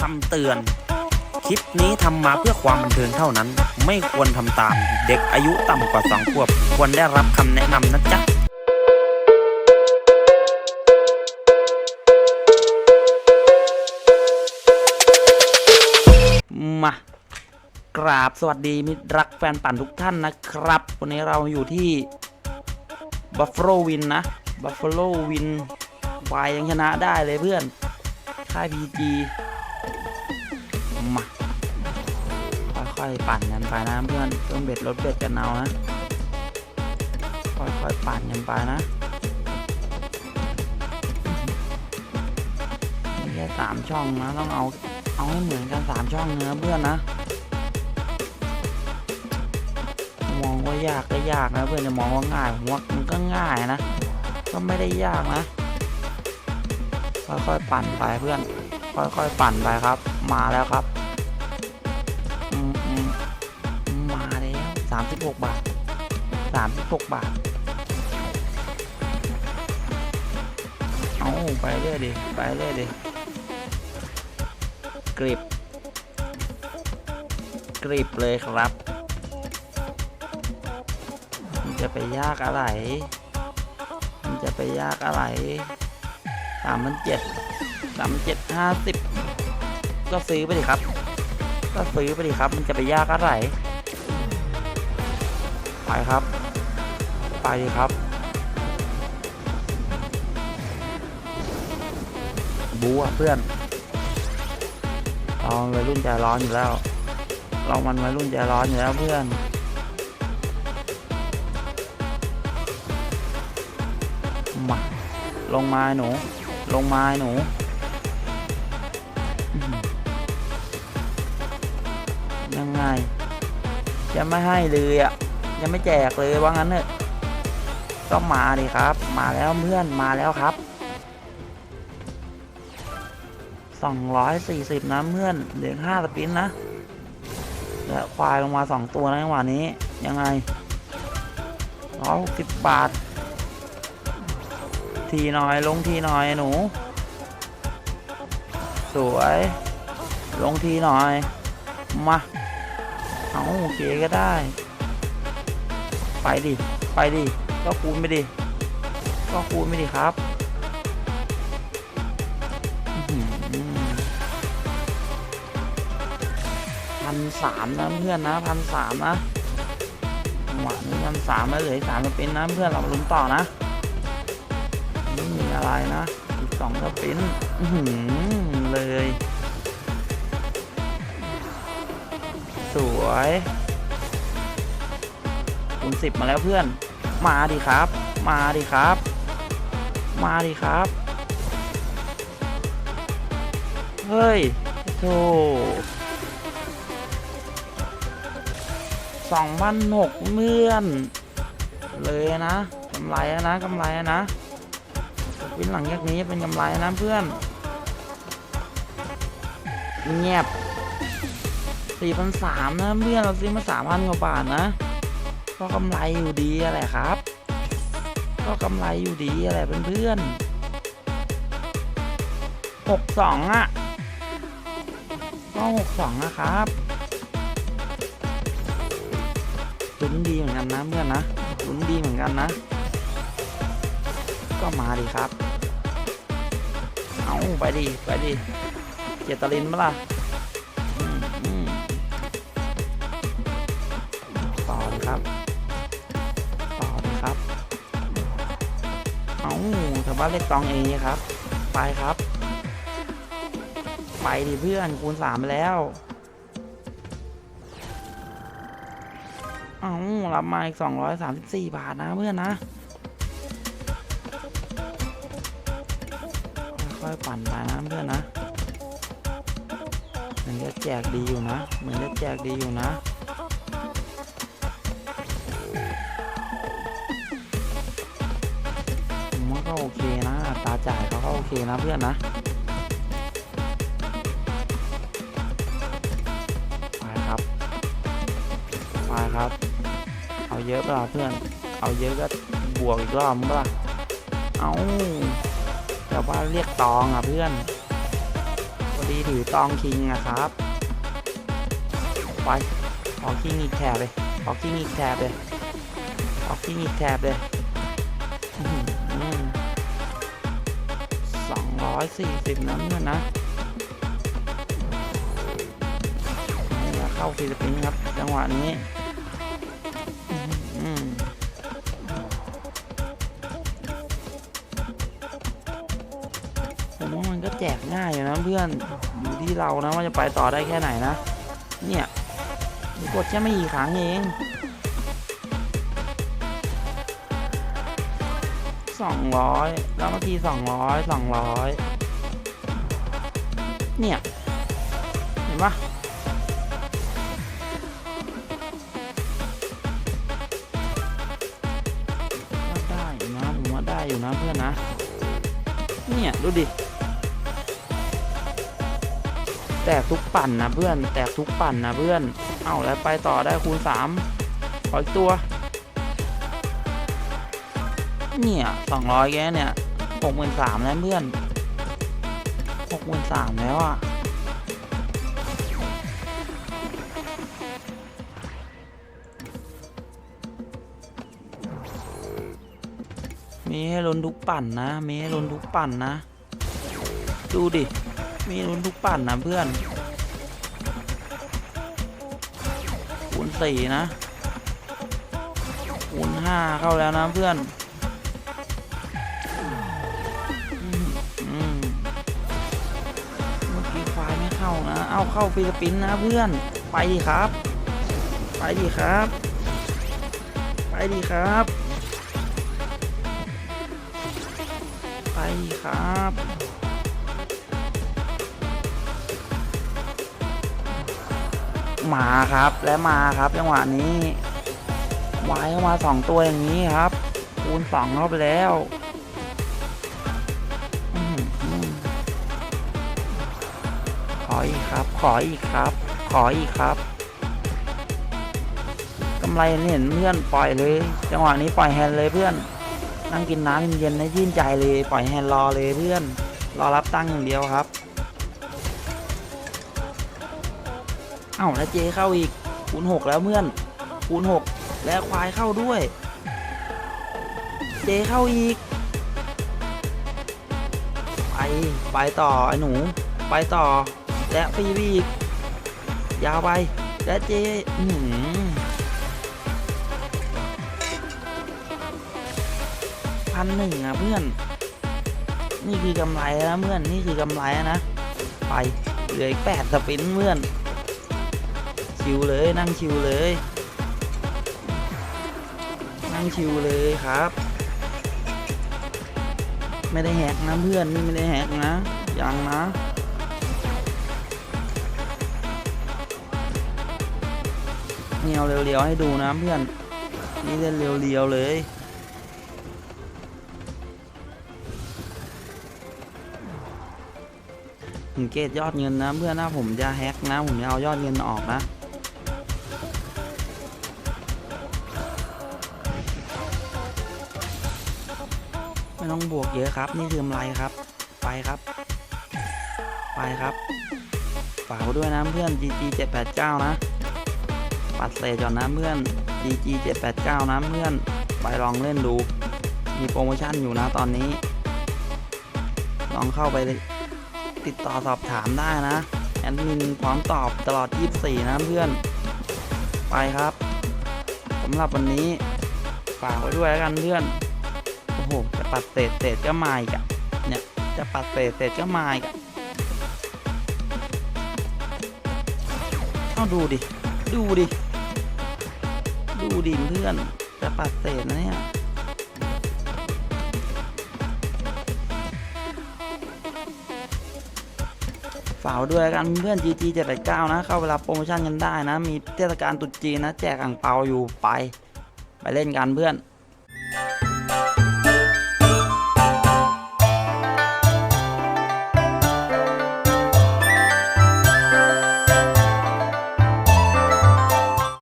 คำเตือน คลิปนี้ทำมาเพื่อความบันเทิงเท่านั้น ไม่ควรทำตาม เด็กอายุต่ำกว่า2ขวบ ควรได้รับคำแนะนำนะจ๊ะ มากราบสวัสดีมิตรรักแฟนปั่นทุกท่านนะครับ วันนี้เราอยู่ที่บัฟฟ l o วินนะบัฟฟ l o วินวายยังชนะได้เลยเพื่อน ค่าย PG ม ปั่นกันไปนะเพื่อนเพิ่มเบ็ดลดเบ็ดกันเอานะค่อยๆปั่นกันไปนะไม่ใช่สามช่องนะต้องเอาเอาให้เหมือนกันสามช่องเนื้อเพื่อนนะมองว่ายากก็ยากนะเพื่อนจะมองว่าง่ายผมว่ามันก็ง่ายนะ ก็ไม่ได้ยากนะ ค่อยๆปั่นไปเพื่อน ค่อยๆปั่นไปครับ มาแล้วครับ 36 บาท 36 บาท เอาไปเรื่อยดิไปเรื่อยดิกริบกริบเลยครับมันจะไปยากอะไรมันจะไปยากอะไรสามพันเจ็ดสามเจ็ดห้าสิบก็ซื้อไปดิครับ ก็ซื้อไปดิครับ มันจะไปยากอะไร ไปครับ ไปครับ บูอะเพื่อนเราวัยรุ่นใจร้อนอยู่แล้ว เรามันวัยรุ่นใจร้อนอยู่แล้วเพื่อนมาลงมาหนู ลงมาหนูยังไงจะไม่ให้เลยอะ ยังไม่แจกเลยว่างั้นเถอะก็มาดิครับ มาแล้วเพื่อนมาแล้วครับ240นะเพื่อนเหลือ5สปินนะ และควายลงมา2ตัวในะจังหวะนี้ยังไง160บาท ทีหน่อยลงทีหน่อยหนู สวย ลงทีหน่อย มา เอาโอเคก็ได้ ไปดิ ไปดิ ก็คูณไปดิ ก็คูณไปดิครับพันสามนะเพื่อนนะพันสามนะหวานพันสามแล้วเหลือสามสปินนะเพื่อนเราลุ้นต่อนะไม่มีอะไรนะอีกสองสปินอือหือเลย สวย คูณสิบมาแล้วเพื่อน มาดิครับ มาดิครับ มาดิครับ เฮ้ยโธ่สองพันหกเมื่อน เลยนะกำไรนะกำไรนะวินหลังจากนี้เป็นกำไรนะเพื่อน เงียบสี่พันสามนะเพื่อนเราซื้อมาสามพันกว่าบาทนะ ก็กำไรอยู่ดีอะไรครับ ก็กำไรอยู่ดีอะไรเพื่อนหกสองอะก็หกสองนะครับลุ้นดีเหมือนกันนะเพื่อนนะลุ้นดีเหมือนกันนะ ก็มาดิครับ เอาไปดิไปดิเจตลินปะล่ะอืมอืมต่อครับ แต่ว่าเล็กตองเอครับ ไปครับ ไปดิเพื่อนคูณสามแล้ว เอารับมาอีกสองร้อยสามสิบสี่บาทนะเพื่อนนะค่อยปั่นไปนะเพื่อนนะเหมือนจะแจกดีอยู่นะเหมือนจะแจกดีอยู่นะ จ่ายเขาก็โอเคนะเพื่อนนะไปครับไปครับ เอาเยอะเปล่าเพื่อน เอาเยอะก็บวกอีกรอบมั้งเปล่าเอาแต่ว่าเรียกตองอะเพื่อนพอดีถือตองคิงอะครับไปขอคิงอีกแถบเลยขอคิงอีกแถบเลยขอคิงอีกแถบเลย ร้อยสี่สิบน้ำเนนะนี่ก็เข้าฟิลิปปินส์ครับ จังหวะนี้อืมผมว่ามันก็แจกง่ายอยู่นะเพื่อนอยู่ที่เรานะว่าจะไปต่อได้แค่ไหนนะ เนี่ยกดแค่ไม่กี่ครั้งเอง สองร้อยแล้วมาทีสองร้อยสองร้อยเนี่ย เห็นปะว่าได้อยู่นะผมว่าได้อยู่นะเพื่อนนะ เนี่ย ดูดิ แตกทุกปั่นนะเพื่อน แตกทุกปั่นนะเพื่อน เอาแล้วไปต่อได้คูณสามขออีกตัว เนี่ยสองร้อยแกเนี่ยหกหมื่นสามแล้วเพื่อนหกหมื่นสามแล้วอะมีให้ลุ้นทุกปั่นนะ มีให้ลุ้นทุกปั่นนะ ดูดิ มีลุ้นทุกปั่นนะเพื่อน คูณสี่นะ คูณห้าเข้าแล้วนะเพื่อน เข้านะ เอาเข้าฟิลิปปินส์นะเพื่อน ไปดิครับ ไปดิครับ ไปดิครับ ไปดิครับมาครับและมาครับจังหวะนี้วายเข้ามาสองตัวอย่างนี้ครับ คูณสองเข้าไปแล้ว ออีกครับ ขออีกครับ ขออีกครับกำไรเห็นเพื่อนปล่อยเลย จังหวะนี้ปล่อยแฮนด์เลยเพื่อน นั่งกินน้ำเย็นๆให้ชื่นใจเลยปล่อยแฮนด์รอเลยเพื่อน รอรับตั้งอย่างเดียวครับ เอ้าแล้วเจเข้าอีกคูณหกแล้วเพื่อนคูณหกและควายเข้าด้วย เจเข้าอีก ไป ไปต่อไอ้หนู ไปต่อ และฟรีไปอีกยาวไปและเจหือพันหนึ่งอะเพื่อน นี่คือกำไรนะเพื่อนนี่คือกำไรนะ ไปเหลืออีกแปดสปินเพื่อน ชิวเลยนั่งชิวเลย นั่งชิวเลยครับ ไม่ได้แหกนะเพื่อนนี่ไม่ได้แหกนะยังนะ เนี่เอาเรียวๆให้ดูนะเพื่อน นี่เล่นเรียวๆเลยผมเกตยอดเงินนะเพื่อนนะผมจะแฮกนะ ผมจะเอายอดเงินออกนะไม่ต้องบวกเยอะครับ นี่คือกำไรครับ ไปครับ ไปครับ ฝากไว้ด้วยนะเพื่อน GG 789 นะ ปัดเศษก่อนนะเพื่อน GG 789นะเพื่อน ไปลองเล่นดู มีโปรโมชั่นอยู่นะตอนนี้ ลองเข้าไปติดต่อสอบถามได้นะ แอดมินพร้อมตอบตลอด 24 นะเพื่อน ไปครับสำหรับวันนี้ฝากไว้ด้วยแล้วกันเพื่อน โอ้โห จะปัดเศษเศษก็มาอีกอะเนี่ย จะปัดเศษเศษก็มาอีกอะเอาดูดิ ดูดิ ดูดิเพื่อน จะปัดเศษนะเนี่ย ฝากไว้ด้วยกันเพื่อน GG 789 นะ เข้าเวลาโปรโมชั่นกันได้นะ มีเทศกาลตรุษจีนนะ แจกอ่างเปาอยู่ไป ไปเล่นกันเพื่อน